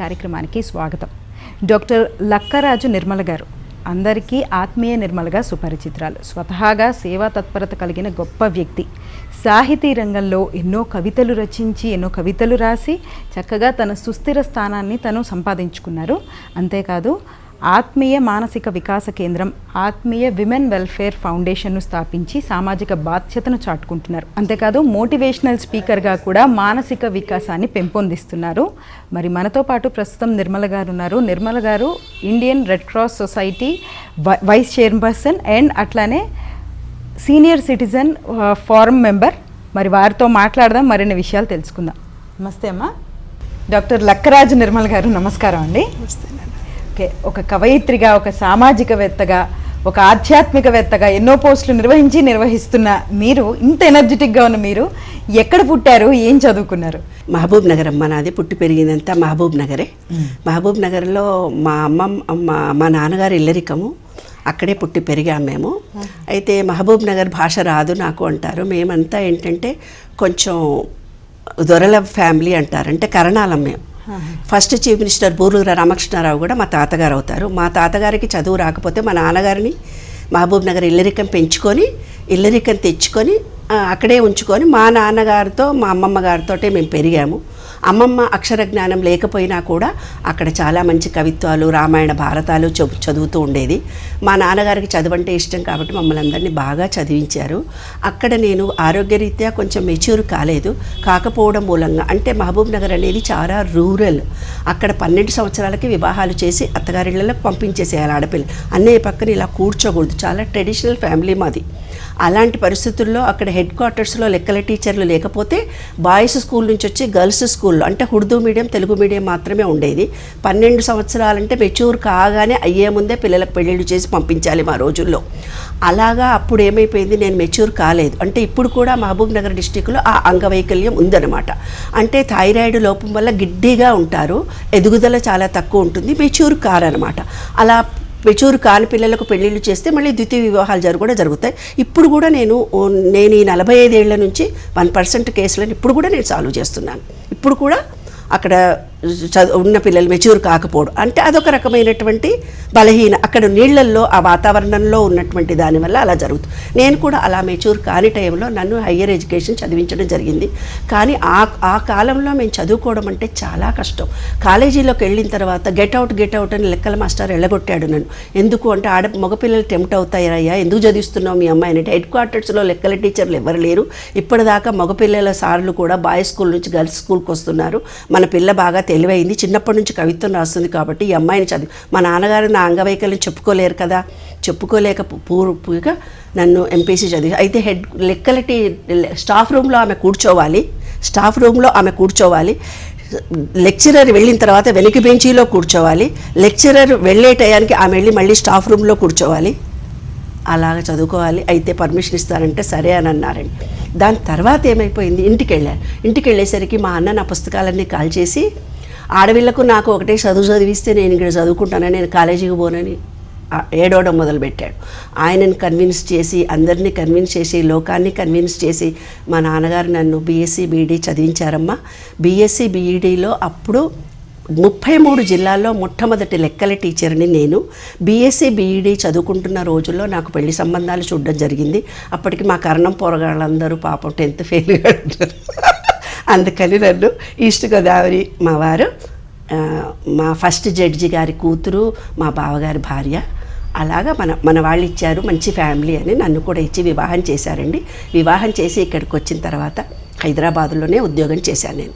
కార్యక్రమానికి స్వాగతం. డాక్టర్ లక్కరాజు నిర్మల గారు అందరికీ ఆత్మీయ నిర్మలగా సుపరిచిత్రాలు. స్వతహాగా సేవా తత్పరత కలిగిన గొప్ప వ్యక్తి. సాహితీ రంగంలో ఎన్నో కవితలు రచించి ఎన్నో కవితలు రాసి చక్కగా తన సుస్థిర స్థానాన్ని తను సంపాదించుకున్నారు. అంతేకాదు ఆత్మీయ మానసిక వికాస కేంద్రం ఆత్మీయ విమెన్ వెల్ఫేర్ ఫౌండేషన్ను స్థాపించి సామాజిక బాధ్యతను చాటుకుంటున్నారు. అంతేకాదు మోటివేషనల్ స్పీకర్గా కూడా మానసిక వికాసాన్ని పెంపొందిస్తున్నారు. మరి మనతో పాటు ప్రస్తుతం నిర్మల గారు ఉన్నారు. నిర్మల గారు Indian Red Cross Society vi- vice chairperson and అట్లానే సీనియర్ సిటిజన్ ఫారం మెంబర్. మరి వారితో మాట్లాడదాం మరిన్ని విషయాలు తెలుసుకుందాం. నమస్తే అమ్మా. డాక్టర్ లక్కరాజు నిర్మల్ గారు నమస్కారం అండి. నమస్తే ఓకే ఒక కవయిత్రిగా ఒక సామాజికవేత్తగా ఒక ఆధ్యాత్మికవేత్తగా ఎన్నో పోస్టులు నిర్వహించి నిర్వహిస్తున్న మీరు ఇంత ఎనర్జెటిక్గా ఉన్న మీరు ఎక్కడ పుట్టారు ఏం చదువుకున్నారు? మహబూబ్ నగర్ అమ్మ నాది పుట్టి పెరిగిందంతా మహబూబ్ నగరే. మహబూబ్ నగర్లో మా అమ్మ మా మా నాన్నగారు ఇల్లరికము అక్కడే పుట్టి పెరిగాం మేము. అయితే మహబూబ్ నగర్ భాష రాదు నాకు అంటారు. మేమంతా ఏంటంటే కొంచెం దొరల ఫ్యామిలీ అంటారు. అంటే కరణాలం మేము. First chief minister Burluru Ramakrishna Rao కూడా మా తాతగారు అవుతారు. మా తాతగారికి చదువు రాకపోతే మా నాన్నగారిని మహబూబ్ నగర్ ఇల్లరికం పెంచుకొని ఇల్లరికం తెచ్చుకొని అక్కడే ఉంచుకొని మా నాన్నగారితో మా అమ్మమ్మ గారితోటే మేము పెరిగాము. అమ్మమ్మ అక్షర జ్ఞానం లేకపోయినా కూడా అక్కడ చాలా మంచి కవిత్వాలు రామాయణ భారతాలు చదువు చదువుతూ ఉండేది. మా నాన్నగారికి చదువంటే ఇష్టం కాబట్టి మమ్మల్ని అందరినీ బాగా చదివించారు. అక్కడ నేను ఆరోగ్యరీత్యా కొంచెం మెచ్యూర్ కాలేదు. కాకపోవడం మూలంగా అంటే మహబూబ్ నగర్ అనేది చాలా రూరల్. అక్కడ పన్నెండు సంవత్సరాలకి వివాహాలు చేసి అత్తగారిళ్ళకి పంపించేసేయాలి ఆడపిల్ల. అన్నయ్య పక్కన ఇలా కూర్చోకూడదు. చాలా ట్రెడిషనల్ ఫ్యామిలీ మాది. అలాంటి పరిస్థితుల్లో అక్కడ హెడ్ క్వార్టర్స్లో లెక్కల టీచర్లు లేకపోతే బాయ్స్ స్కూల్ నుంచి వచ్చి గర్ల్స్ స్కూల్లో అంటే ఉర్దూ మీడియం తెలుగు మీడియం మాత్రమే ఉండేది. పన్నెండు సంవత్సరాలంటే మెచ్యూర్ కాగానే అయ్యే ముందే పిల్లలకు పెళ్ళిళ్ళు చేసి పంపించాలి మా రోజుల్లో. అలాగా అప్పుడు ఏమైపోయింది? నేను మెచ్యూర్ కాలేదు. అంటే ఇప్పుడు కూడా మహబూబ్ నగర్ డిస్టిక్లో ఆ అంగవైకల్యం ఉందన్నమాట. అంటే థైరాయిడ్ లోపం వల్ల గిడ్డీగా ఉంటారు. ఎదుగుదల చాలా తక్కువ ఉంటుంది. మెచ్యూర్ కారనమాట అలా మెచ్యూర్ కాని పిల్లలకు పెళ్ళిళ్ళు చేస్తే మళ్ళీ ద్వితీయ వివాహాలు జరుగు కూడా జరుగుతాయి. ఇప్పుడు కూడా నేను నేను ఈ నలభై ఐదేళ్ళ నుంచి వన్ పర్సెంట్ కేసులను ఇప్పుడు కూడా నేను సాల్వ్ చేస్తున్నాను. ఇప్పుడు కూడా అక్కడ ఉన్న పిల్లలు మెచ్యూర్ కాకపోవడం. అంటే అదొక రకమైనటువంటి బలహీన అక్కడ నీళ్ళల్లో ఆ వాతావరణంలో ఉన్నటువంటి దానివల్ల అలా జరుగుతుంది నేను కూడా అలా మెచ్యూర్ కాని టైంలో నన్ను హయ్యర్ ఎడ్యుకేషన్ చదివించడం జరిగింది. కానీ ఆ ఆ కాలంలో మేము చదువుకోవడం అంటే చాలా కష్టం. కాలేజీలోకి వెళ్ళిన తర్వాత గెట్ అవుట్ గెట్ అవుట్ అని లెక్కల మాస్టర్ వెళ్ళగొట్టాడు నన్ను. ఎందుకు అంటే ఆడ మగపిల్లలు టెంప్ట్ అవుతాయయ్యా ఎందుకు చదివిస్తున్నావు మీ అమ్మాయిని అంటే హెడ్ క్వార్టర్స్లో లెక్కల టీచర్లు ఎవరు లేరు. ఇప్పటిదాకా మగపిల్లల సార్లు కూడా బాయ్స్ స్కూల్ నుంచి గర్ల్స్ స్కూల్కి వస్తున్నారు. మన పిల్ల బాగా తెలివైంది. చిన్నప్పటి నుంచి కవిత్వం రాస్తుంది కాబట్టి ఈ అమ్మాయిని చదివి మా నాన్నగారు నా అంగవైకల్యం చెప్పుకోలేరు కదా. చెప్పుకోలేక పూర్పుగా నన్ను ఎంపీసీ చదివి అయితే హెడ్ లెక్కలటి స్టాఫ్ రూమ్లో ఆమె కూర్చోవాలి. స్టాఫ్ రూమ్లో ఆమె కూర్చోవాలి. లెక్చరర్ వెళ్ళిన తర్వాత వెనక బెంచీలో కూర్చోవాలి. లెక్చరర్ వెళ్ళే టయానికి ఆమె వెళ్ళి మళ్ళీ స్టాఫ్ రూమ్లో కూర్చోవాలి. అలాగ చదువుకోవాలి. అయితే పర్మిషన్ ఇస్తారంటే సరే అని అన్నారండి. దాని తర్వాత ఏమైపోయింది? ఇంటికి వెళ్ళాను ఇంటికి వెళ్ళేసరికి మా అన్న నా పుస్తకాలన్నీ కాల్ చేసి ఆడపిల్లకు నాకు ఒకటే చదువు చదివిస్తే నేను ఇక్కడ చదువుకుంటానని నేను కాలేజీకి పోనని ఏడవడం మొదలుపెట్టాడు. ఆయనను కన్విన్స్ చేసి అందరినీ కన్విన్స్ చేసి లోకాన్ని కన్విన్స్ చేసి మా నాన్నగారు నన్ను బీఎస్సీ బీఈడీ చదివించారమ్మా. బీఎస్సీ బీఈడీలో అప్పుడు ముప్పై మూడు జిల్లాల్లో మొట్టమొదటి లెక్కల టీచర్ని నేను. బీఎస్సీ బీఈడీ చదువుకుంటున్న రోజుల్లో నాకు పెళ్ళి సంబంధాలు చూడడం జరిగింది. అప్పటికి మా కరణం పోరగాళ్ళందరూ పాపం టెన్త్ ఫెయిల్ అంటారు అందుకని నన్ను ఈస్ట్ గోదావరి మా వారు మా ఫస్ట్ జడ్జి గారి కూతురు మా బావగారి భార్య అలాగా మన మన వాళ్ళు ఇచ్చారు మంచి ఫ్యామిలీ అని నన్ను కూడా ఇచ్చి వివాహం చేశారండి. వివాహం చేసి ఇక్కడికి వచ్చిన తర్వాత హైదరాబాద్లోనే ఉద్యోగం చేశాను నేను.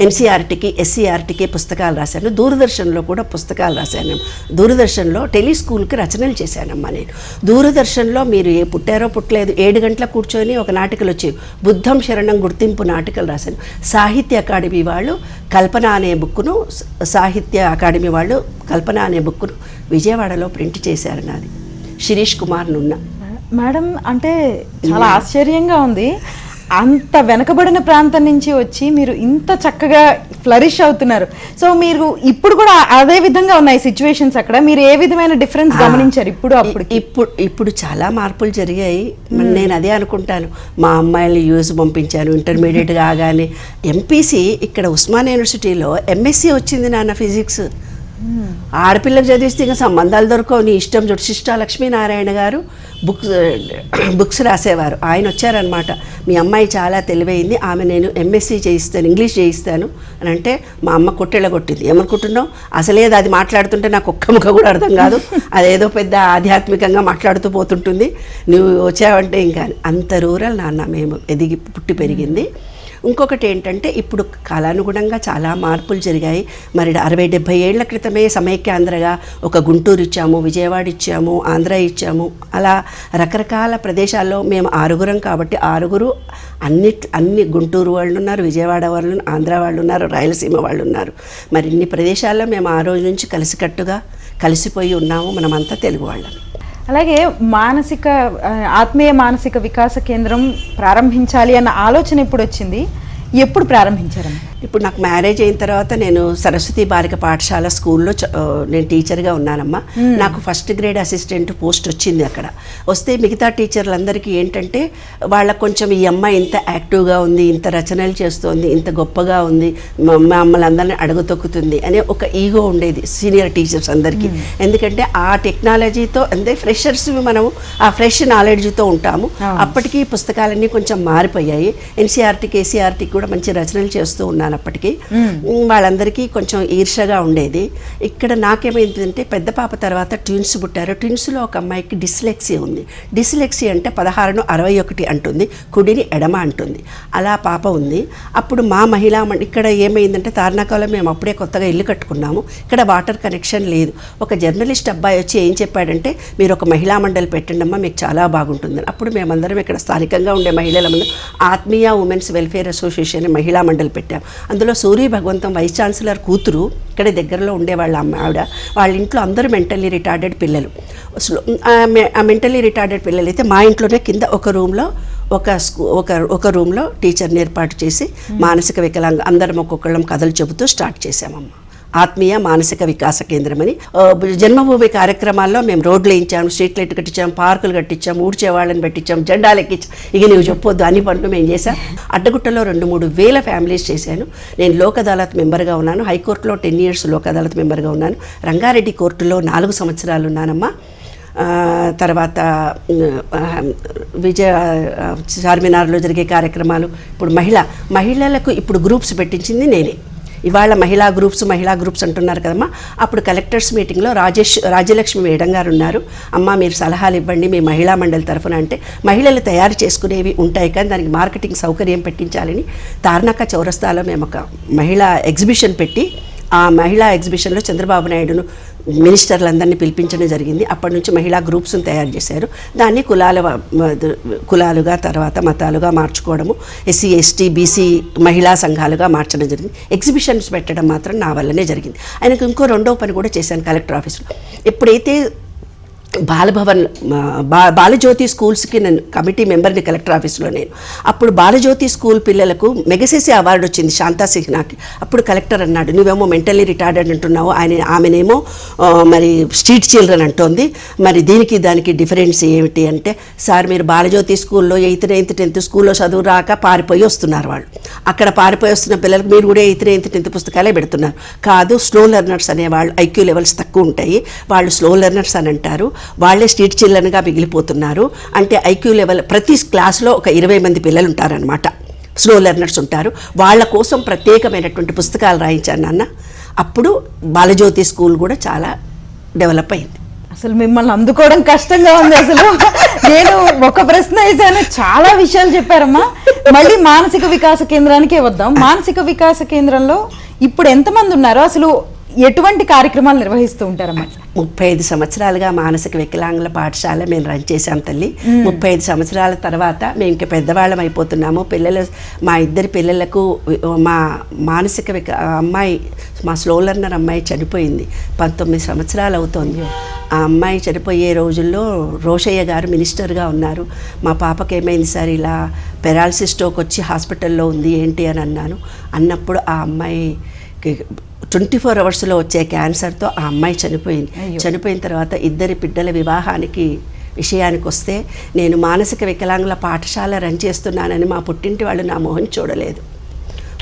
ఎన్సీఆర్టీకి ఎస్సీఆర్టీకి పుస్తకాలు రాశాను. దూరదర్శన్లో కూడా పుస్తకాలు రాశాను. దూరదర్శన్లో టెలి స్కూల్కి రచనలు చేశానమ్మా నేను. దూరదర్శన్లో మీరు ఏ పుట్టారో పుట్టలేదు. ఏడు గంటల కూర్చొని ఒక నాటికలు వచ్చి బుద్ధం శరణం గుర్తింపు నాటికలు రాశాను. సాహిత్య అకాడమీ వాళ్ళు కల్పన అనే బుక్ను సాహిత్య అకాడమీ వాళ్ళు కల్పన అనే బుక్ను విజయవాడలో ప్రింట్ చేశారు నాది. శిరీష్ కుమార్ నున్న మేడం అంటే చాలా ఆశ్చర్యంగా ఉంది. అంత వెనకబడిన ప్రాంతం నుంచి వచ్చి మీరు ఇంత చక్కగా ఫ్లరిష్ అవుతున్నారు. సో మీరు ఇప్పుడు కూడా అదే విధంగా ఉన్నాయి సిచ్యువేషన్స్ అక్కడ. మీరు ఏ విధమైన డిఫరెన్స్ గమనించారు ఇప్పుడు అప్పుడు ఇప్పుడు ఇప్పుడు చాలా మార్పులు జరిగాయి. మరి నేను అదే అనుకుంటాను. మా అమ్మాయిని యూఎస్ పంపించాను ఇంటర్మీడియట్ కాగానే ఎంపీసీ ఇక్కడ ఉస్మాన్ యూనివర్సిటీలో ఎంఎస్సి వచ్చింది నాన్న ఫిజిక్స్ ఆడపిల్లలు చదివిస్తే ఇంకా సంబంధాలు దొరకవు. నీ ఇష్టం చూడు. శిష్టా లక్ష్మీనారాయణ గారు బుక్స్ బుక్స్ రాసేవారు. ఆయన వచ్చారనమాట. మీ అమ్మాయి చాలా తెలివైంది. ఆమె నేను ఎంఎస్సీ చేయిస్తాను ఇంగ్లీష్ చేయిస్తాను అని అంటే మా అమ్మ కొట్టెళ్ళ కొట్టింది. ఏమనుకుంటున్నావు? అసలేదు అది మాట్లాడుతుంటే నాకు ఒక్క ముఖ కూడా అర్థం కాదు. అదేదో పెద్ద ఆధ్యాత్మికంగా మాట్లాడుతూ పోతుంటుంది. నువ్వు వచ్చావంటే ఇంకా అంత రూరల్ నాన్న మేము ఎదిగి పుట్టి పెరిగింది. ఇంకొకటి ఏంటంటే ఇప్పుడు కాలానుగుణంగా చాలా మార్పులు జరిగాయి. మరి అరవై డెబ్భై ఏళ్ళ క్రితమే సమైక్యాంధ్రగా ఒక గుంటూరు ఇచ్చాము విజయవాడ ఇచ్చాము ఆంధ్ర ఇచ్చాము. అలా రకరకాల ప్రదేశాల్లో మేము ఆరుగురం కాబట్టి ఆరుగురు అన్ని అన్ని గుంటూరు వాళ్ళు ఉన్నారు విజయవాడ వాళ్ళు ఆంధ్ర వాళ్ళు ఉన్నారు రాయలసీమ వాళ్ళు ఉన్నారు. మరి ఇన్ని ప్రదేశాల్లో మేము ఆ రోజు నుంచి కలిసికట్టుగా కలిసిపోయి ఉన్నాము మనమంతా తెలుగు వాళ్ళం. అలాగే మానసిక ఆత్మీయ మానసిక వికాస కేంద్రం ప్రారంభించాలి అన్న ఆలోచన ఎప్పుడు వచ్చింది ఎప్పుడు ప్రారంభించారమ్మ? ఇప్పుడు నాకు మ్యారేజ్ అయిన తర్వాత నేను సరస్వతి బాలిక పాఠశాల స్కూల్లో నేను టీచర్గా ఉన్నానమ్మా. నాకు ఫస్ట్ గ్రేడ్ అసిస్టెంట్ పోస్ట్ వచ్చింది అక్కడ. వస్తే మిగతా టీచర్లందరికీ ఏంటంటే వాళ్ళకు కొంచెం ఈ అమ్మాయి ఇంత యాక్టివ్గా ఉంది ఇంత రచనలు చేస్తోంది ఇంత గొప్పగా ఉంది మ- మమ్మల్ని అందరిని అడగతొక్కుతుంది అనే ఒక ఈగో ఉండేది సీనియర్ టీచర్స్ అందరికీ. ఎందుకంటే ఆ టెక్నాలజీతో అంటే ఫ్రెషర్స్ మనము ఆ ఫ్రెష్ నాలెడ్జ్తో ఉంటాము. అప్పటికి పుస్తకాలన్నీ కొంచెం మారిపోయాయి. ఎన్సీఆర్టీ కేసీఆర్టీ కూడా మంచి రచనలు చేస్తూ ఉన్నాను అప్పటికి. వాళ్ళందరికీ కొంచెం ఈర్షగా ఉండేది. ఇక్కడ నాకేమైందంటే పెద్ద పాప తర్వాత ట్విన్స్ పుట్టారు. ట్విన్స్లో ఒక అమ్మాయికి డిస్లెక్సీ ఉంది. డిస్లెక్సీ అంటే పదహారును అరవై ఒకటి అంటుంది. కుడిని ఎడమ అంటుంది. అలా పాప ఉంది. అప్పుడు మా మహిళా ఇక్కడ ఏమైందంటే తార్నాకాలో మేము అప్పుడే కొత్తగా ఇల్లు కట్టుకున్నాము. ఇక్కడ వాటర్ కనెక్షన్ లేదు. ఒక జర్నలిస్ట్ అబ్బాయి వచ్చి ఏం చెప్పాడంటే మీరు ఒక మహిళా మండలి పెట్టండి అమ్మా మీకు చాలా బాగుంటుంది. అప్పుడు మేమందరం ఇక్కడ స్థానికంగా ఉండే మహిళల ముందు ఆత్మీయ ఉమెన్స్ వెల్ఫేర్ అసోసియేషన్ అనే మహిళా మండలి పెట్టాం. అందులో సూర్య భగవంతం వైస్ ఛాన్సలర్ కూతురు ఇక్కడ దగ్గరలో ఉండేవాళ్ళ అమ్మ ఆవిడ. వాళ్ళ ఇంట్లో అందరూ మెంటల్లీ రిటార్డెడ్ పిల్లలు. ఆ మెంటలీ రిటార్డెడ్ పిల్లలు అయితే మా ఇంట్లోనే కింద ఒక రూమ్లో ఒక స్కూ ఒక ఒక రూమ్లో టీచర్ని ఏర్పాటు చేసి మానసిక వికలాంగ అందరం ఒక్కొక్కళ్ళం కథలు చెబుతూ స్టార్ట్ చేసామమ్మ ఆత్మీయ మానసిక వికాస కేంద్రం అని జన్మభూమి కార్యక్రమాల్లో మేము రోడ్లు వేయించాము స్ట్రీట్ లైట్ కట్టించాం పార్కులు కట్టించాం ఊడ్చే వాళ్ళని పెట్టించాం జెండాలు ఎక్కించాం. ఇక నువ్వు చెప్పొద్దు అన్ని పనులు మేము చేశాం. అడ్డగుట్టలో రెండు మూడు వేల ఫ్యామిలీస్ చేశాను. నేను లోక్ అదాలత్ మెంబర్గా ఉన్నాను. హైకోర్టులో టెన్ ఇయర్స్ లోక్ అదాలత్ మెంబర్గా ఉన్నాను. రంగారెడ్డి కోర్టులో నాలుగు సంవత్సరాలు ఉన్నానమ్మా. తర్వాత విజయ చార్మినార్లో జరిగే కార్యక్రమాలు. ఇప్పుడు మహిళ మహిళలకు ఇప్పుడు గ్రూప్స్ పెట్టించింది నేనే. ఇవాళ మహిళా గ్రూప్స్ మహిళా గ్రూప్స్ అంటున్నారు కదమ్మా. అప్పుడు కలెక్టర్స్ మీటింగ్లో రాజేష్ రాజ్యలక్ష్మి మేడం గారు ఉన్నారు. అమ్మ మీరు సలహాలు ఇవ్వండి మీ మహిళా మండలి తరఫున అంటే మహిళలు తయారు చేసుకునేవి ఉంటాయి కానీ దానికి మార్కెటింగ్ సౌకర్యం పెట్టించాలని తార్నాక చౌరస్తాలో మేము ఒక మహిళా ఎగ్జిబిషన్ పెట్టి ఆ మహిళా ఎగ్జిబిషన్లో చంద్రబాబు నాయుడును మినిస్టర్లందరినీ పిలిపించడం జరిగింది. అప్పటి నుంచి మహిళా గ్రూప్స్ని తయారు చేశారు. దాన్ని కులాల కులాలుగా తర్వాత మతాలుగా మార్చుకోవడము ఎస్సీ ఎస్టీ బీసీ మహిళా సంఘాలుగా మార్చడం జరిగింది. ఎగ్జిబిషన్స్ పెట్టడం మాత్రం నా వల్లనే జరిగింది. ఆయనకు ఇంకో రెండో పని కూడా చేశాను కలెక్టర్ ఆఫీస్లో. ఎప్పుడైతే బాలభవన్ బా బాలజ్యోతి స్కూల్స్కి నేను కమిటీ మెంబర్ని కలెక్టర్ ఆఫీస్లో నేను. అప్పుడు బాలజ్యోతి స్కూల్ పిల్లలకు మెగసేసే అవార్డు వచ్చింది శాంతా సిహ్నాకి. అప్పుడు కలెక్టర్ అన్నాడు నువ్వేమో మెంటల్లీ రిటార్డెడ్ అంటున్నావు ఆయన ఆమెనేమో మరి స్ట్రీట్ చిల్డ్రన్ అంటోంది. మరి దీనికి దానికి డిఫరెన్స్ ఏమిటి అంటే సార్ మీరు బాలజ్యోతి స్కూల్లో ఎయిత్ నైన్త్ టెన్త్ స్కూల్లో చదువు రాక పారిపోయి వస్తున్నారు వాళ్ళు. అక్కడ పారిపోయి వస్తున్న పిల్లలకు మీరు కూడా ఎయిత్ నైన్త్ టెన్త్ పుస్తకాలే పెడుతున్నారు. కాదు స్లో లెర్నర్స్ అనే వాళ్ళు ఐక్యూ లెవెల్స్ తక్కువ ఉంటాయి. వాళ్ళు స్లో లెర్నర్స్ అని అంటారు. వాళ్ళే స్ట్రీట్ చిల్డ్రన్గా మిగిలిపోతున్నారు. అంటే ఐక్యూ లెవెల్ ప్రతి క్లాస్లో ఒక ఇరవై మంది పిల్లలు ఉంటారనమాట స్లో లెర్నర్స్ ఉంటారు. వాళ్ళ కోసం ప్రత్యేకమైనటువంటి పుస్తకాలు రాయించాను నాన్న. అప్పుడు బాలజ్యోతి స్కూల్ కూడా చాలా డెవలప్ అయింది. అసలు మిమ్మల్ని అందుకోవడం కష్టంగా ఉంది అసలు. నేను ఒక ప్రశ్న వేసాను. చాలా విషయాలు చెప్పారమ్మా. మళ్ళీ మానసిక వికాస కేంద్రానికే వద్దాం. మానసిక వికాస కేంద్రంలో ఇప్పుడు ఎంతమంది ఉన్నారు? అసలు ఎటువంటి కార్యక్రమాలు నిర్వహిస్తూ ఉంటారమ్మా? ముప్పై ఐదు సంవత్సరాలుగా మానసిక వికలాంగుల పాఠశాల మేము రన్ చేశాం తల్లి. ముప్పై ఐదు సంవత్సరాల తర్వాత మేము ఇంకా పెద్దవాళ్ళం అయిపోతున్నాము. పిల్లలు మా ఇద్దరి పిల్లలకు మా మానసిక విక అమ్మాయి మా స్లో లెర్నర్ అమ్మాయి చనిపోయింది. పంతొమ్మిది సంవత్సరాలు అవుతోంది. ఆ అమ్మాయి చనిపోయే రోజుల్లో రోషయ్య గారు మినిస్టర్గా ఉన్నారు. మా పాపకి ఏమైంది సార్? ఇలా పెరాలసిస్ స్ట్రోక్ వచ్చి హాస్పిటల్లో ఉంది ఏంటి అని అన్నాను. అన్నప్పుడు ఆ అమ్మాయి ట్వంటీ ఫోర్ అవర్స్లో వచ్చే క్యాన్సర్తో ఆ అమ్మాయి చనిపోయింది. చనిపోయిన తర్వాత ఇద్దరి బిడ్డల వివాహానికి విషయానికి వస్తే నేను మానసిక వికలాంగుల పాఠశాల రన్ చేస్తున్నానని మా పుట్టింటి వాళ్ళు నా మొహం చూడలేదు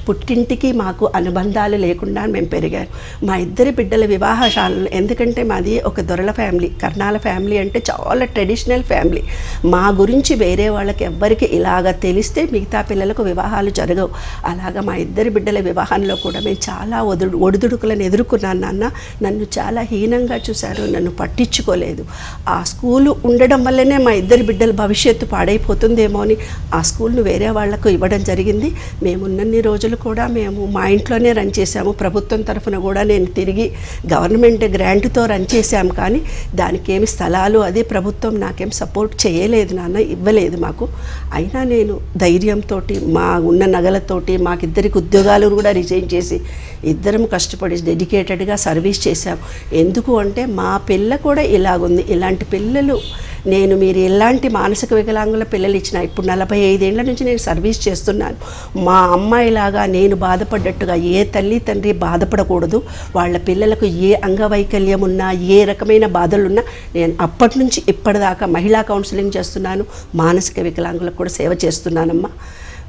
పుట్టింటికి మాకు అనుబంధాలు లేకుండా మేము పెరిగాను మా ఇద్దరి బిడ్డల వివాహశాలలు ఎందుకంటే మాది ఒక దొరల ఫ్యామిలీ కర్ణాల ఫ్యామిలీ అంటే చాలా ట్రెడిషనల్ ఫ్యామిలీ. మా గురించి వేరే వాళ్ళకి ఎవ్వరికి ఇలాగ తెలిస్తే మిగతా పిల్లలకు వివాహాలు జరగవు. అలాగా మా ఇద్దరి బిడ్డల వివాహంలో కూడా మేము చాలా ఒదుడు ఒడిదుడుకులను ఎదుర్కొన్నాను నాన్న. నన్ను చాలా హీనంగా చూశారు నన్ను పట్టించుకోలేదు. ఆ స్కూలు ఉండడం వల్లనే మా ఇద్దరి బిడ్డల భవిష్యత్తు పాడైపోతుందేమో అని ఆ స్కూల్ను వేరే వాళ్ళకు ఇవ్వడం జరిగింది. మేమున్నన్ని రోజులు కూడా మేము మా ఇంట్లోనే రన్ చేశాము. ప్రభుత్వం తరఫున కూడా నేను తిరిగి గవర్నమెంట్ గ్రాంట్తో రన్ చేశాము కానీ దానికి ఏమి స్థలాలు అది ప్రభుత్వం నాకేం సపోర్ట్ చేయలేదు నాన్న ఇవ్వలేదు మాకు. అయినా నేను ధైర్యంతో మా ఉన్న నగలతోటి మాకిద్దరికి ఉద్యోగాలు కూడా రిజైన్ చేసి ఇద్దరం కష్టపడి డెడికేటెడ్గా సర్వీస్ చేశాము ఎందుకు అంటే మా పిల్ల కూడా ఇలాగుంది. ఇలాంటి పిల్లలు నేను మీరు ఎలాంటి మానసిక వికలాంగుల పిల్లలు ఇచ్చిన ఇప్పుడు నలభై ఐదేళ్ళ నుంచి నేను సర్వీస్ చేస్తున్నాను. మా అమ్మాయిలాగా నేను బాధపడ్డట్టుగా ఏ తల్లి తండ్రి బాధపడకూడదు. వాళ్ళ పిల్లలకు ఏ అంగవైకల్యం ఉన్నా ఏ రకమైన బాధలున్నా నేను అప్పటి నుంచి ఇప్పటిదాకా మహిళా కౌన్సిలింగ్ చేస్తున్నాను. మానసిక వికలాంగులకు కూడా సేవ చేస్తున్నానమ్మా.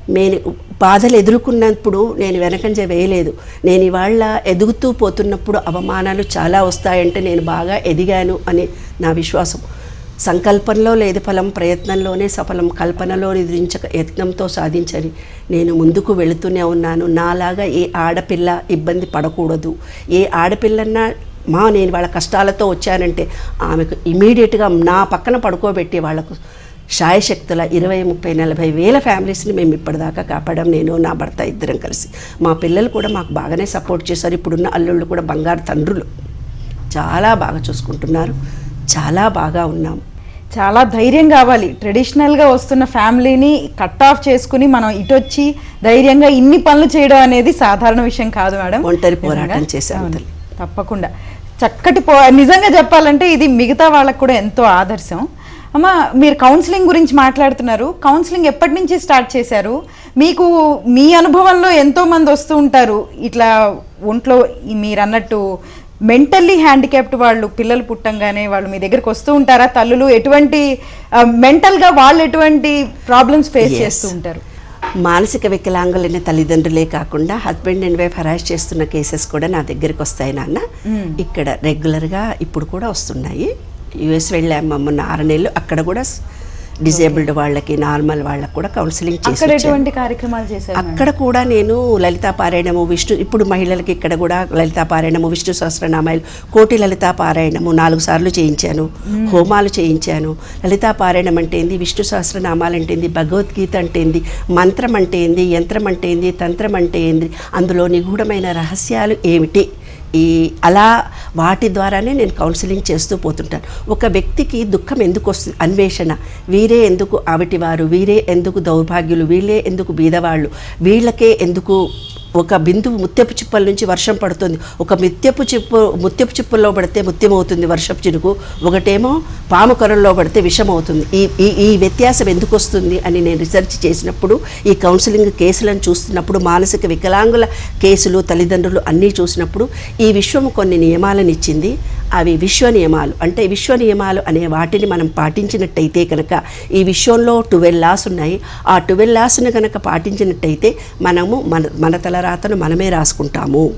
నేను బాధలు ఎదుర్కొన్నప్పుడు నేను వెనకంజ వేయలేదు. నేను ఇవాళ ఎదుగుతూ పోతున్నప్పుడు అవమానాలు చాలా వస్తాయంటే నేను బాగా ఎదిగాను అని నా విశ్వాసం. సంకల్పంలో లేదు ఫలం ప్రయత్నంలోనే సఫలం కల్పనలో నిద్రించక యత్నంతో సాధించని నేను ముందుకు వెళుతూనే ఉన్నాను. నాలాగా ఏ ఆడపిల్ల ఇబ్బంది పడకూడదు. ఏ ఆడపిల్లన్నా మా నేను వాళ్ళ కష్టాలతో వచ్చానంటే ఆమెకు ఇమీడియట్గా నా పక్కన పడుకోబెట్టి వాళ్ళకు శాయశక్తుల ఇరవై ముప్పై నలభై వేల ఫ్యామిలీస్ని మేము ఇప్పటిదాకా కాపాడాం. నేను నా భర్త ఇద్దరం కలిసి. మా పిల్లలు కూడా మాకు బాగానే సపోర్ట్ చేశారు. ఇప్పుడున్న అల్లుళ్ళు కూడా బంగారు తండ్రులు. చాలా బాగా చూసుకుంటున్నారు. చాలా బాగా ఉన్నాం. చాలా ధైర్యం కావాలి. ట్రెడిషనల్గా వస్తున్న ఫ్యామిలీని కట్ ఆఫ్ చేసుకుని మనం ఇటొచ్చి ధైర్యంగా ఇన్ని పనులు చేయడం అనేది సాధారణ విషయం కాదు మేడం. ఒంటరి పోరాటం? చేశాను. తప్పకుండా. చక్కటి పో నిజంగా చెప్పాలంటే ఇది మిగతా వాళ్ళకు కూడా ఎంతో ఆదర్శం. అమ్మ మీరు కౌన్సిలింగ్ గురించి మాట్లాడుతున్నారు. కౌన్సిలింగ్ ఎప్పటి నుంచి స్టార్ట్ చేశారు? మీకు మీ అనుభవంలో ఎంతో మంది వస్తూ ఉంటారు. ఇట్లా ఒంట్లో మీరు అన్నట్టు మెంటల్లీ హ్యాండిక్యాప్డ్ వాళ్ళు పిల్లలు పుట్టంగానే వాళ్ళు మీ దగ్గరికి వస్తూ ఉంటారా? తల్లులు ఎటువంటి మెంటల్గా వాళ్ళు ఎటువంటి ప్రాబ్లమ్స్ ఫేస్. చేస్తూ ఉంటారు? మానసిక వికలాంగులైన తల్లిదండ్రులే కాకుండా హస్బెండ్ అండ్ వైఫ్ హరాస్ చేస్తున్న కేసెస్ కూడా నా దగ్గరికి వస్తాయి నాన్న. ఇక్కడ రెగ్యులర్గా ఇప్పుడు కూడా వస్తున్నాయి. యుఎస్ వెళ్ళాము మొన్న ఆరు నెలలు. అక్కడ కూడా డిజేబుల్డ్ వాళ్ళకి నార్మల్ వాళ్ళకి కూడా కౌన్సిలింగ్ చేసి కార్యక్రమాలు చేశారు? అక్కడ కూడా నేను లలితా పారాయణము విష్ణు ఇప్పుడు మహిళలకి ఇక్కడ కూడా లలితా పారాయణము విష్ణు సహస్రనామాలు కోటి లలితా పారాయణము నాలుగు సార్లు చేయించాను హోమాలు చేయించాను. లలితా పారాయణం అంటే ఏంది? విష్ణు సహస్రనామాలు అంటే ఏంది? భగవద్గీత అంటే ఏంది? మంత్రం అంటే ఏంది? యంత్రం అంటే ఏంది? తంత్రం అంటే ఏంది? అందులో నిగూఢమైన రహస్యాలు ఏమిటి? ఈ అలా వాటి ద్వారానే నేను కౌన్సిలింగ్ చేస్తూ పోతుంటాను. ఒక వ్యక్తికి దుఃఖం ఎందుకు వస్తుంది? అన్వేషణ. వీరే ఎందుకు ఆవిటివారు? వీరే ఎందుకు దౌర్భాగ్యులు? వీళ్ళే ఎందుకు బీదవాళ్ళు? వీళ్ళకే ఎందుకు ఒక బిందువు ముత్యపు చిప్పల నుంచి వర్షం పడుతుంది. ఒక ముత్యపు చిప్పు ముత్యపు చిప్పుల్లో పడితే ముత్యం అవుతుంది వర్షపు చినుకు. ఒకటేమో పాము కర్రల్లో పడితే విషం అవుతుంది ఈ ఈ ఈ వ్యత్యాసం ఎందుకు వస్తుంది అని నేను రీసెర్చ్ చేసినప్పుడు ఈ కౌన్సిలింగ్ కేసులను చూస్తున్నప్పుడు మానసిక వికలాంగుల కేసులు తల్లిదండ్రులు అన్నీ చూసినప్పుడు ఈ విశ్వం కొన్ని నియమాలను ఇచ్చింది. అవి విశ్వ నియమాలు అంటే విశ్వ నియమాలు అనే వాటిని మనం పాటించినట్టయితే కనుక ఈ విశ్వంలో ట్వెల్వ్ లాస్ ఉన్నాయి. ఆ ట్వెల్వ్ లాస్ని కనుక పాటించినట్టయితే మనము మన మన తలరాతను మనమే రాసుకుంటాము.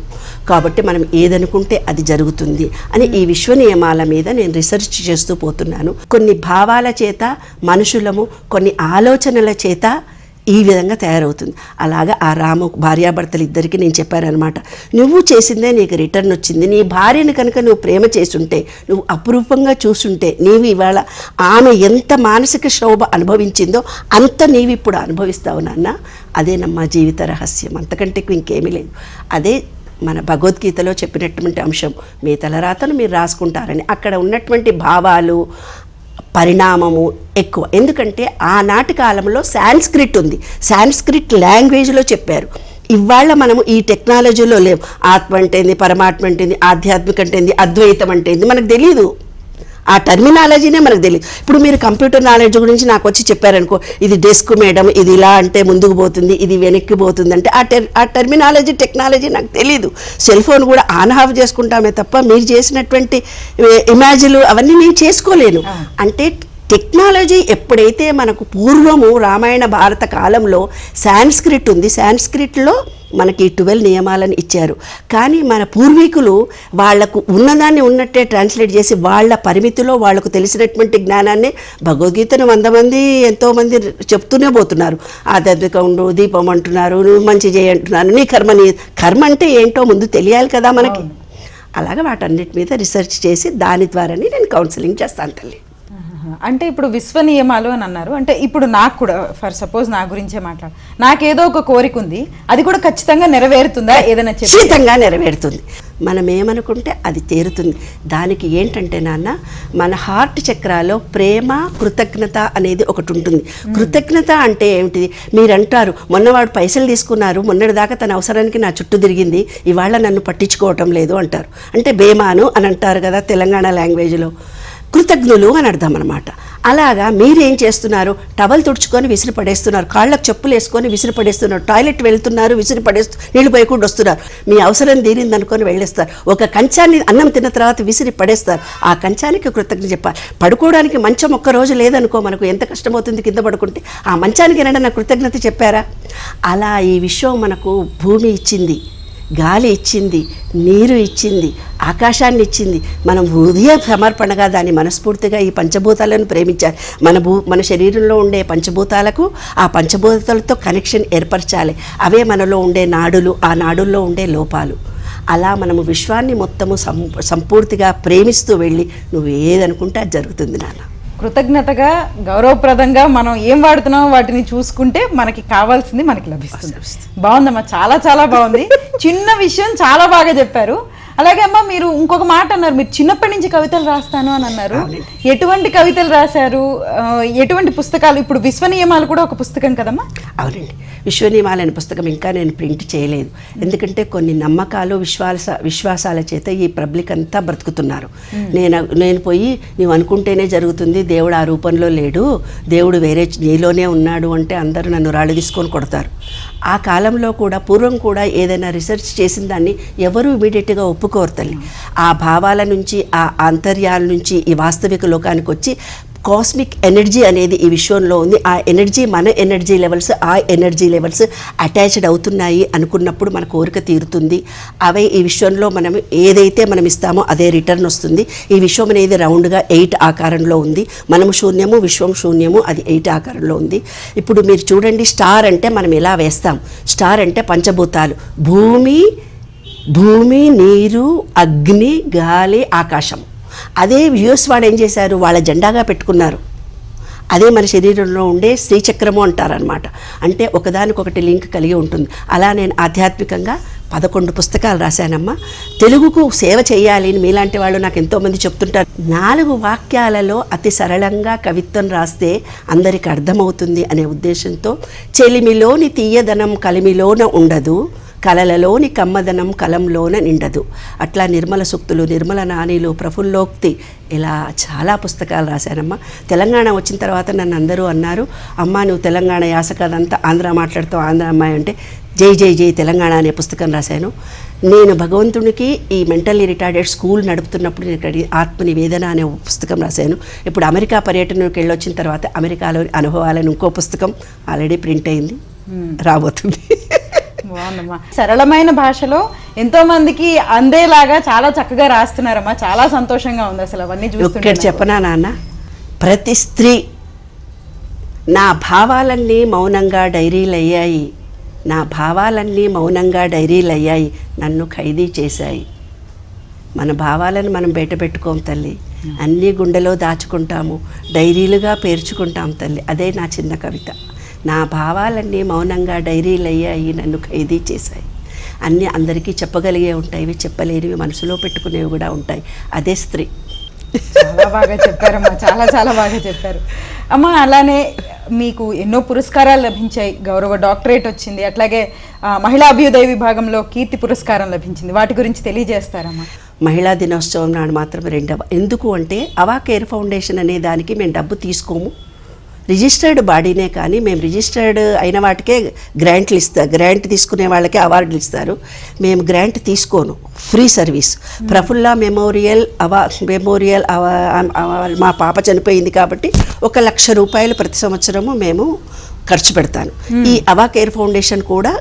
కాబట్టి మనం ఏదనుకుంటే అది జరుగుతుంది అని ఈ విశ్వ నియమాల మీద నేను రీసెర్చ్ చేస్తూ పోతున్నాను. కొన్ని భావాల చేత మనుషులము కొన్ని ఆలోచనల చేత ఈ విధంగా తయారవుతుంది. అలాగా ఆ రాము భార్యాభర్తలు ఇద్దరికి నేను చెప్పానమాట నువ్వు చేసిందే నీకు రిటర్న్ వచ్చింది. నీ భార్యను కనుక నువ్వు ప్రేమ చేసుంటే నువ్వు అపురూపంగా చూసుంటే నీవు ఇవాళ ఆమె ఎంత మానసిక శోభ అనుభవించిందో అంత నీవు ఇప్పుడు అనుభవిస్తావు నాన్న. అదేనమ్మా జీవిత రహస్యం. అంతకంటే ఇంకేమీ లేదు. అదే మన భగవద్గీతలో చెప్పినటువంటి అంశం. మీ తలరాతను మీరు రాసుకుంటారని. అక్కడ ఉన్నటువంటి భావాలు పరిణామము ఎక్కువ. ఎందుకంటే ఆనాటి కాలంలో సాంస్క్రిట్ ఉంది. సాంస్క్రిట్ లాంగ్వేజ్లో చెప్పారు. ఇవాళ మనము ఈ టెక్నాలజీలో లేవు. ఆత్మ అంటే ఏంది పరమాత్మ అంటే ఏంది ఆధ్యాత్మిక అంటే ఏంది అద్వైతం అంటే ఏంది మనకు తెలియదు ఆ టర్మినాలజీనే మనకు తెలియదు ఇప్పుడు మీరు కంప్యూటర్ నాలెడ్జ్ గురించి నాకు వచ్చి చెప్పారనుకో ఇది డెస్క్ మేడం ఇది ఇలా అంటే ముందుకు పోతుంది ఇది వెనక్కి పోతుంది అంటే ఆ టెర్ ఆ టర్మినాలజీ టెక్నాలజీ నాకు తెలియదు సెల్ ఫోన్ కూడా ఆన్ ఆఫ్ చేసుకుంటామే తప్ప మీరు చేసినటువంటి ఇమాజిన్లు అవన్నీ నేను చేసుకోలేను. అంటే టెక్నాలజీ ఎప్పుడైతే మనకు పూర్వము రామాయణ భారత కాలంలో సాంస్క్రిట్ ఉంది సాంస్క్రిట్లో మనకి ట్వెల్వ్ నియమాలను ఇచ్చారు. కానీ మన పూర్వీకులు వాళ్ళకు ఉన్నదాన్ని ఉన్నట్టే ట్రాన్స్లేట్ చేసి వాళ్ళ పరిమితిలో వాళ్ళకు తెలిసినటువంటి జ్ఞానాన్ని భగవద్గీతను వంద మంది ఎంతోమంది చెప్తూనే పోతున్నారు. ఆధ్యాత్మిక ఉండు దీపం అంటున్నారు నువ్వు మంచి చేయి అంటున్నారు. నీ కర్మ నీ కర్మ అంటే ఏంటో ముందు తెలియాలి కదా మనకి. అలాగే వాటన్నిటి మీద రీసెర్చ్ చేసి దాని ద్వారానే నేను కౌన్సిలింగ్ చేస్తాను తల్లి. అంటే ఇప్పుడు విశ్వ నియమాలు అని అన్నారు. అంటే ఇప్పుడు నాకు కూడా ఫర్ సపోజ్ నా గురించే మాట్లాడు. నాకేదో ఒక కోరిక ఉంది. అది కూడా ఖచ్చితంగా నెరవేరుతుందా? ఏదైనా ఖచ్చితంగా నెరవేరుతుంది. మనం ఏమనుకుంటే అది తీరుతుంది. దానికి ఏంటంటే నాన్న మన హార్ట్ చక్రాలో ప్రేమ కృతజ్ఞత అనేది ఒకటి ఉంటుంది. కృతజ్ఞత అంటే ఏమిటిది? మీరు అంటారు మొన్నవాడు పైసలు తీసుకున్నారు. మొన్నటిదాకా తన అవసరానికి నా చుట్టూ తిరిగింది. ఇవాళ నన్ను పట్టించుకోవటం లేదు అంటారు. అంటే బేమాను అని అంటారు కదా తెలంగాణ లాంగ్వేజ్లో. కృతజ్ఞులు అని అర్థం అనమాట అలాగా మీరేం చేస్తున్నారు? టవల్ తుడుచుకొని విసిరి పడేస్తున్నారు కాళ్ళకు చెప్పులు వేసుకొని విసిరి పడేస్తున్నారు టాయిలెట్ వెళ్తున్నారు విసిరి పడేస్తూ నీళ్ళు పోయకుండా వస్తున్నారు. మీ అవసరం తీరింది అనుకొని వెళ్ళేస్తారు. ఒక కంచాన్ని అన్నం తిన్న తర్వాత విసిరి పడేస్తారు ఆ కంచానికి కృతజ్ఞత చెప్పాలి పడుకోవడానికి మంచం ఒక్క రోజు లేదనుకో మనకు ఎంత కష్టమవుతుంది కింద పడుకుంటే? ఆ మంచానికి ఏమైనా కృతజ్ఞత చెప్పారా? అలా ఈ విశ్వం మనకు భూమి ఇచ్చింది. గాలి ఇచ్చింది నీరు ఇచ్చింది ఆకాశాన్ని ఇచ్చింది. మనం హృదయ సమర్పణగా దాన్ని మనస్ఫూర్తిగా ఈ పంచభూతాలను ప్రేమించాలి. మన భూ మన శరీరంలో ఉండే పంచభూతాలకు ఆ పంచభూతాలతో కనెక్షన్ ఏర్పరచాలి. అవే మనలో ఉండే నాడులు ఆ నాడుల్లో ఉండే లోపాలు. అలా మనము విశ్వాన్ని మొత్తము సం సంపూర్తిగా ప్రేమిస్తూ వెళ్ళి నువ్వు ఏదనుకుంటే అది జరుగుతుంది నాన్న. కృతజ్ఞతగా గౌరవప్రదంగా మనం ఏం వాడుతున్నామో వాటిని చూసుకుంటే మనకి కావాల్సింది మనకి లభిస్తుంది. బాగుందమ్మా చాలా చాలా బాగుంది. చిన్న విషయం చాలా బాగా చెప్పారు. అలాగే అమ్మా మీరు ఇంకొక మాట అన్నారు. మీరు చిన్నప్పటి నుంచి కవితలు రాస్తాను అని అన్నారు. ఎటువంటి కవితలు రాశారు? ఎటువంటి పుస్తకాలు? ఇప్పుడు విశ్వ నియమాలు కూడా ఒక పుస్తకం కదమ్మా? అవునండి. విశ్వనియమాలు అనే పుస్తకం ఇంకా నేను ప్రింట్ చేయలేదు. ఎందుకంటే కొన్ని నమ్మకాలు విశ్వాస విశ్వాసాల చేత ఈ పబ్లిక్ అంతా బ్రతుకుతున్నారు. నేను నేను పోయి నీవు అనుకుంటేనే జరుగుతుంది దేవుడు ఆ రూపంలో లేడు దేవుడు వేరే నీలోనే ఉన్నాడు అంటే అందరూ నన్ను రాళ్ళు తీసుకొని కొడతారు. ఆ కాలంలో కూడా పూర్వం కూడా ఏదైనా రీసెర్చ్ చేసిన దాన్ని ఎవరు ఇమీడియట్గా ఒప్పుకోరు తల్లి. ఆ భావాల నుంచి ఆ అంతర్యాల నుంచి ఈ వాస్తవిక లోకానికి వచ్చి కాస్మిక్ ఎనర్జీ అనేది ఈ విశ్వంలో ఉంది. ఆ ఎనర్జీ మన ఎనర్జీ లెవెల్స్ ఆ ఎనర్జీ లెవెల్స్ అటాచ్డ్ అవుతున్నాయి అనుకున్నప్పుడు మన కోరిక తీరుతుంది. అవే ఈ విశ్వంలో మనం ఏదైతే మనం ఇస్తామో అదే రిటర్న్ వస్తుంది. ఈ విశ్వం అనేది రౌండ్గా ఎయిట్ ఆకారంలో ఉంది. మనము శూన్యము విశ్వం శూన్యము అది ఎయిట్ ఆకారంలో ఉంది. ఇప్పుడు మీరు చూడండి స్టార్ అంటే మనం ఎలా వేస్తాం? స్టార్ అంటే పంచభూతాలు. భూమి భూమి నీరు అగ్ని గాలి ఆకాశం. అదే యుఎస్ వాడు ఏం చేశారు? వాళ్ళ జెండాగా పెట్టుకున్నారు. అదే మన శరీరంలో ఉండే శ్రీచక్రము అంటారనమాట అంటే ఒకదానికొకటి లింక్ కలిగి ఉంటుంది. అలా నేను ఆధ్యాత్మికంగా పదకొండు పుస్తకాలు రాశానమ్మా. తెలుగుకు సేవ చేయాలి అని మీలాంటి వాళ్ళు నాకు ఎంతోమంది చెప్తుంటారు. నాలుగు వాక్యాలలో అతి సరళంగా కవిత్వం రాస్తే అందరికి అర్థమవుతుంది అనే ఉద్దేశంతో చెలిమిలోని తీయదనం కలిమిలోన ఉండదు. కలలలోని కమ్మదనం కలంలోన నిండదు. అట్లా నిర్మల సూక్తులు నిర్మల నానీలు ప్రఫుల్లోక్తి ఇలా చాలా పుస్తకాలు రాశానమ్మా తెలంగాణ వచ్చిన తర్వాత నన్ను అందరూ అన్నారు అమ్మా నువ్వు తెలంగాణ యాస కదంతా ఆంధ్ర మాట్లాడుతావు ఆంధ్ర అమ్మాయి అంటే జై జై జై తెలంగాణ అనే పుస్తకం రాశాను. నేను భగవంతునికి ఈ మెంటల్లీ రిటార్డెడ్ స్కూల్ నడుపుతున్నప్పుడు నేను ఇక్కడ ఆత్మ నివేదన అనే పుస్తకం రాశాను. ఇప్పుడు అమెరికా పర్యటనకు వెళ్ళొచ్చిన తర్వాత అమెరికాలోని అనుభవాలని ఇంకో పుస్తకం ఆల్రెడీ ప్రింట్ అయింది. రాబోతుంది. బాగుందమ్మా. సరళమైన భాషలో ఎంతో మందికి అందేలాగా చాలా చక్కగా రాస్తున్నారమ్మా. చాలా సంతోషంగా ఉంది అసలు అవన్నీ చూస్తుంటే చెప్పనా నాన్న? ప్రతి స్త్రీ నా భావాలన్నీ మౌనంగా డైరీలు అయ్యాయి. నా భావాలన్నీ మౌనంగా డైరీలు అయ్యాయి. నన్ను ఖైదీ చేశాయి. మన భావాలను మనం బయట పెట్టుకోం తల్లి. అన్నీ గుండెలో దాచుకుంటాము. డైరీలుగా పేర్చుకుంటాం తల్లి. అదే నా చిన్న కవిత. నా భావాలన్నీ మౌనంగా డైరీలు అయ్యాయి నన్ను ఖైదీ చేశాయి. అన్నీ అందరికీ చెప్పగలిగే ఉంటాయి ఇవి చెప్పలేనివి మనసులో పెట్టుకునేవి కూడా ఉంటాయి. అదే స్త్రీ. చాలా బాగా చెప్పారమ్మా చాలా చాలా బాగా చెప్పారు. అమ్మ అలానే మీకు ఎన్నో పురస్కారాలు లభించాయి. గౌరవ డాక్టరేట్ వచ్చింది. అట్లాగే మహిళా అభ్యుదయ విభాగంలో కీర్తి పురస్కారం లభించింది. వాటి గురించి తెలియజేస్తారమ్మా. మహిళా దినోత్సవం నాడు మాత్రం రెండవ. ఎందుకు అంటే అవా కేర్ ఫౌండేషన్ అనే దానికి మేము డబ్బు తీసుకోము. రిజిస్టర్డ్ బాడీనే కానీ మేము రిజిస్టర్డ్ అయిన వాటికే గ్రాంట్లు ఇస్తారు గ్రాంట్ తీసుకునే వాళ్ళకే అవార్డులు ఇస్తారు. మేము గ్రాంట్ తీసుకోను. Free service. ప్రఫుల్లా మెమోరియల్ అవా మెమోరియల్ మా పాప చనిపోయింది కాబట్టి ఒక లక్ష రూపాయలు ప్రతి సంవత్సరము మేము ఖర్చు పెడతాను. ఈ అవా కేర్ ఫౌండేషన్ కూడా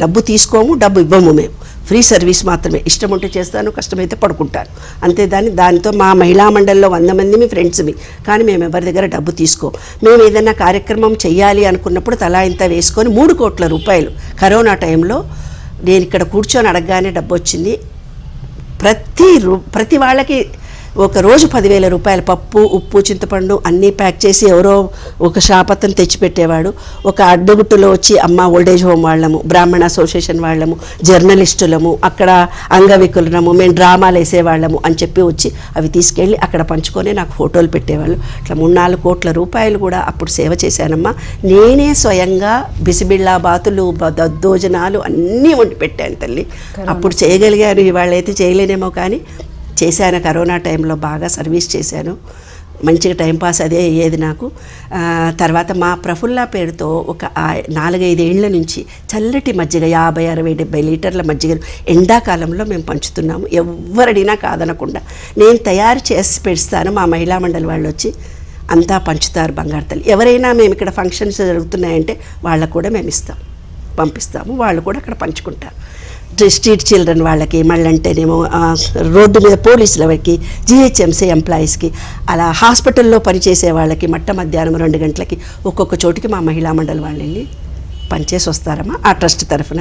డబ్బు తీసుకోము డబ్బు ఇవ్వము మేము. ఫ్రీ సర్వీస్ మాత్రమే. ఇష్టం ఉంటే చేస్తాను కష్టమైతే పడుకుంటాను. అంతే దాన్ని దానితో మా మహిళా మండలిలో వంద మంది మీ ఫ్రెండ్స్మి కానీ మేము ఎవరి దగ్గర డబ్బు తీసుకో. మేము ఏదైనా కార్యక్రమం చేయాలి అనుకున్నప్పుడు తలా ఇంత వేసుకొని మూడు కోట్ల రూపాయలు. కరోనా టైంలో నేను ఇక్కడ కూర్చొని అడగగానే డబ్బు వచ్చింది ప్రతి రూ ప్రతి వాళ్ళకి ఒక రోజు పదివేల రూపాయల పప్పు ఉప్పు చింతపండు అన్నీ ప్యాక్ చేసి ఎవరో ఒక షాప్ అతను తెచ్చిపెట్టేవాడు. ఒక అడ్డుగుట్టులో వచ్చి అమ్మ ఓల్డేజ్ హోమ్ వాళ్ళము బ్రాహ్మణ అసోసియేషన్ వాళ్ళము జర్నలిస్టులము అక్కడ అంగవికులము మేము డ్రామాలు వేసేవాళ్ళము అని చెప్పి వచ్చి అవి తీసుకెళ్ళి అక్కడ పంచుకొని నాకు ఫోటోలు పెట్టేవాళ్ళు. ఇట్లా మూడు నాలుగు కోట్ల రూపాయలు కూడా అప్పుడు సేవ చేశానమ్మా. నేనే స్వయంగా బిసిబిళ్ళా బాతులు దద్దోజనాలు అన్నీ వండి పెట్టాను తల్లి అప్పుడు చేయగలిగాను ఇవాళ అయితే చేయలేనేమో కానీ చేశాను. కరోనా టైంలో బాగా సర్వీస్ చేశాను. మంచిగా టైంపాస్ అదే అయ్యేది నాకు. తర్వాత మా ప్రఫుల్లా పేరుతో ఒక నాలుగైదేళ్ళ నుంచి చల్లటి మజ్జిగ యాభై అరవై డెబ్బై లీటర్ల మజ్జిగ ఎండాకాలంలో మేము పంచుతున్నాము. ఎవరడినా కాదనకుండా. నేను తయారు చేసి పెడతాను మా మహిళా మండలి వాళ్ళు వచ్చి అంతా పంచుతారు బంగారు తల్లి. ఎవరైనా మేము ఇక్కడ ఫంక్షన్స్ జరుగుతున్నాయంటే వాళ్ళకు కూడా మేము ఇస్తాం. పంపిస్తాము. వాళ్ళు కూడా అక్కడ పంచుకుంటారు. స్ట్రీట్ చిల్డ్రన్ వాళ్ళకి మళ్ళీ అంటేనేమో రోడ్డు మీద పోలీసులకి జిహెచ్ఎంసీ ఎంప్లాయీస్కి అలా హాస్పిటల్లో పనిచేసే వాళ్ళకి మట్ట మధ్యాహ్నం రెండు గంటలకి ఒక్కొక్క చోటికి మా మహిళా మండలి వాళ్ళు వెళ్ళి పనిచేసి వస్తారమ్మా ఆ ట్రస్ట్ తరఫున.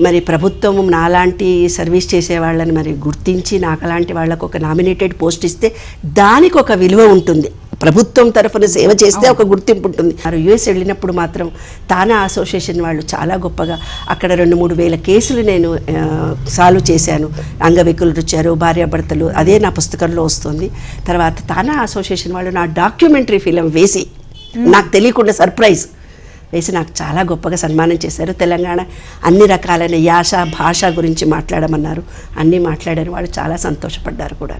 మరి ప్రభుత్వం నాలాంటి సర్వీస్ చేసే వాళ్ళని మరి గుర్తించి నాకు అలాంటి వాళ్ళకు ఒక నామినేటెడ్ పోస్ట్ ఇస్తే దానికి ఒక విలువ ఉంటుంది. ప్రభుత్వం తరఫున సేవ చేస్తే ఒక గుర్తింపు ఉంటుంది. మరి యుఎస్ వెళ్ళినప్పుడు మాత్రం తానా అసోసియేషన్ వాళ్ళు చాలా గొప్పగా అక్కడ రెండు మూడు వేల కేసులు నేను సాల్వ్ చేశాను. అంగవికులు వచ్చారు భార్యాభర్తలు అదే నా పుస్తకంలో వస్తుంది. తర్వాత తానా అసోసియేషన్ వాళ్ళు నా డాక్యుమెంటరీ ఫిలిం వేసి నాకు తెలియకుండా సర్ప్రైజ్ వేసి నాకు చాలా గొప్పగా సన్మానం చేశారు. తెలంగాణ అన్ని రకాలైన యాస భాష గురించి మాట్లాడమన్నారు. అన్నీ మాట్లాడారు. వాళ్ళు చాలా సంతోషపడ్డారు కూడా.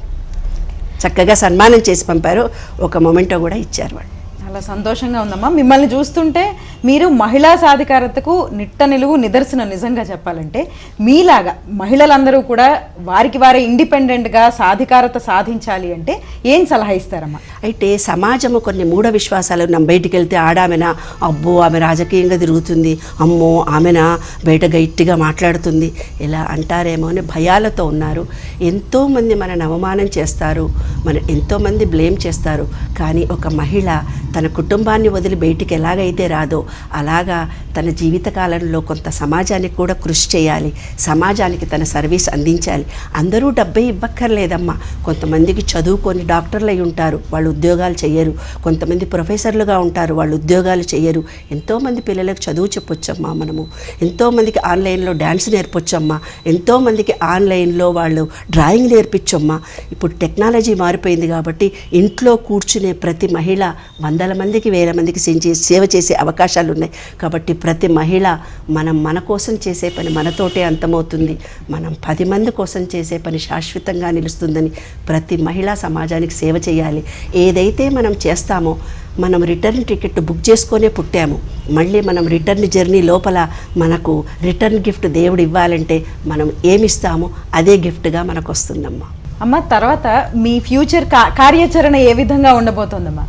చక్కగా సన్మానం చేసి పంపారు. ఒక మొమెంటో కూడా ఇచ్చారు వాళ్ళు. చాలా సంతోషంగా ఉందమ్మా. మిమ్మల్ని చూస్తుంటే మీరు మహిళా సాధికారతకు నిట్ట నిలువు నిదర్శనం నిజంగా చెప్పాలంటే మీలాగా మహిళలందరూ కూడా వారికి వారే ఇండిపెండెంట్గా సాధికారత సాధించాలి అంటే ఏం సలహా ఇస్తారమ్మా? అయితే సమాజము కొన్ని మూఢ విశ్వాసాలు నమ్మ బయటికి వెళ్తే ఆడామెనా అబ్బో ఆమె రాజకీయంగా తిరుగుతుంది అమ్మో ఆమెనా బయట గట్టిగా మాట్లాడుతుంది ఇలా అంటారేమో అని భయాలతో ఉన్నారు. ఎంతోమంది మనని అవమానం చేస్తారు మన ఎంతోమంది బ్లేమ్ చేస్తారు. కానీ ఒక మహిళ తన తన కుటుంబాన్ని వదిలి బయటికి ఎలాగైతే రాదో అలాగా తన జీవితకాలంలో కొంత సమాజానికి కూడా కృషి చేయాలి. సమాజానికి తన సర్వీస్ అందించాలి. అందరూ డబ్బే ఇవ్వక్కర్లేదమ్మా. కొంతమందికి చదువుకొని డాక్టర్లు అయి ఉంటారు. వాళ్ళు ఉద్యోగాలు చేయరు కొంతమంది ప్రొఫెసర్లుగా ఉంటారు. వాళ్ళు ఉద్యోగాలు చేయరు ఎంతోమంది పిల్లలకు చదువు చెప్పొచ్చమ్మా మనము. ఎంతోమందికి ఆన్లైన్లో డ్యాన్స్ నేర్పొచ్చమ్మా. ఎంతోమందికి ఆన్లైన్లో వాళ్ళు డ్రాయింగ్ నేర్పించమ్మా. ఇప్పుడు టెక్నాలజీ మారిపోయింది కాబట్టి ఇంట్లో కూర్చునే ప్రతి మహిళ వందల మందికి వేల మందికి సెంచే- సేవ చేసే అవకాశాలు ఉన్నాయి. కాబట్టి ప్రతి మహిళ మనం మన కోసం చేసే పని మనతోటే అంతమవుతుంది. మనం పది మంది కోసం చేసే పని శాశ్వతంగా నిలుస్తుందని ప్రతి మహిళా సమాజానికి సేవ చేయాలి. ఏదైతే మనం చేస్తామో మనం రిటర్న్ టికెట్ బుక్ చేసుకొనే పుట్టాము. మళ్ళీ మనం రిటర్న్ జర్నీ లోపల మనకు రిటర్న్ గిఫ్ట్ దేవుడు ఇవ్వాలంటే మనం ఏమిస్తామో అదే గిఫ్ట్గా మనకు వస్తుందమ్మా అమ్మ తర్వాత మీ ఫ్యూచర్ కా- కార్యాచరణ ఏ విధంగా ఉండబోతోందమ్మా?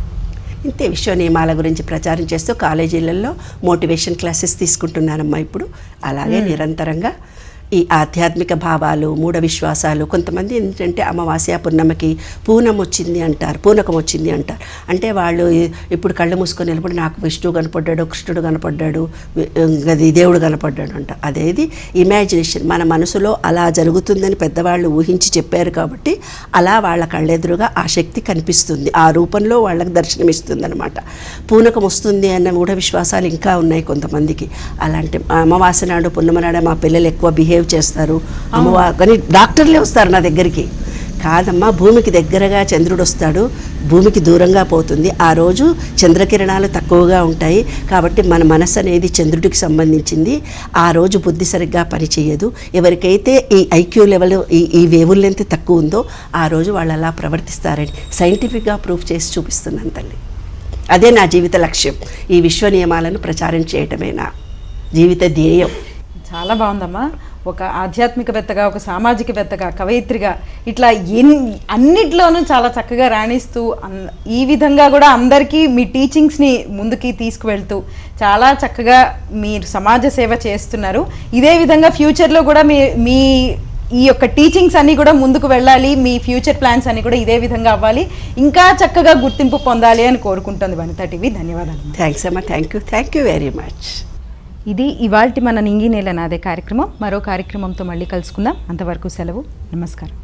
ఇంతే విశ్వ నియమాల గురించి ప్రచారం చేస్తూ కాలేజీలలో మోటివేషన్ క్లాసెస్ తీసుకుంటున్నానమ్మా ఇప్పుడు. అలాగే నిరంతరంగా ఈ ఆధ్యాత్మిక భావాలు మూఢ విశ్వాసాలు కొంతమంది ఏంటంటే అమావాస్య పున్నమకి పూనం వచ్చింది అంటారు పూనకం వచ్చింది అంటారు. అంటే వాళ్ళు ఇప్పుడు కళ్ళు మూసుకొని వెళ్ళినప్పుడు నాకు విష్ణువు కనపడ్డాడు కృష్ణుడు కనపడ్డాడు అది దేవుడు కనపడ్డాడు అంట. అదేది ఇమాజినేషన్. మన మనసులో అలా జరుగుతుందని పెద్దవాళ్ళు ఊహించి చెప్పారు కాబట్టి అలా వాళ్ళ కళ్ళెదురుగా ఆ శక్తి కనిపిస్తుంది. ఆ రూపంలో వాళ్ళకి దర్శనమిస్తుంది అనమాట పూనకం వస్తుంది అన్న మూఢ విశ్వాసాలు ఇంకా ఉన్నాయి కొంతమందికి. అలాంటి అమావాస్య నాడు పున్నమ నాడు మా పిల్లలు ఎక్కువ బిహేవ్ చేస్తారు. అమ్మవా కానీ డాక్టర్లే వస్తారు నా దగ్గరికి. కాదమ్మా భూమికి దగ్గరగా చంద్రుడు వస్తాడు. భూమికి దూరంగా పోతుంది. ఆ రోజు చంద్రకిరణాలు తక్కువగా ఉంటాయి. కాబట్టి మన మనసు అనేది చంద్రుడికి సంబంధించింది. ఆ రోజు బుద్ధి సరిగ్గా పనిచేయదు. ఎవరికైతే ఈ ఐక్యూ లెవెల్ ఈ ఈ వేవుల్ లెంత్ తక్కువ ఉందో ఆ రోజు వాళ్ళు అలా ప్రవర్తిస్తారని సైంటిఫిక్గా ప్రూఫ్ చేసి చూపిస్తున్నాను తల్లి. అదే నా జీవిత లక్ష్యం. ఈ విశ్వ నియమాలను ప్రచారం చేయటమే నా జీవిత ధ్యేయం. చాలా బాగుందమ్మా. ఒక ఆధ్యాత్మికవేత్తగా ఒక సామాజికవేత్తగా కవయిత్రిగా ఇట్లా ఎన్ అన్నిట్లోనూ చాలా చక్కగా రాణిస్తూ అన్- ఈ విధంగా కూడా అందరికీ మీ టీచింగ్స్ని ముందుకి తీసుకువెళ్తూ చాలా చక్కగా మీరు సమాజ సేవ చేస్తున్నారు. ఇదే విధంగా ఫ్యూచర్లో కూడా మీ మీ ఈ యొక్క టీచింగ్స్ అన్నీ కూడా ముందుకు వెళ్ళాలి. మీ ఫ్యూచర్ ప్లాన్స్ అన్నీ కూడా ఇదే విధంగా అవ్వాలి. ఇంకా చక్కగా గుర్తింపు పొందాలి అని కోరుకుంటుంది వనిత టీవీ. ధన్యవాదాలు. థ్యాంక్స్ అమ్మా. Thank you. Thank you very much. ఇది ఇవాల్టి మన నింగి నేల నాదే కార్యక్రమం. మరో కార్యక్రమంతో మళ్ళీ కలుసుకుందాం. అంతవరకు సెలవు. నమస్కారం.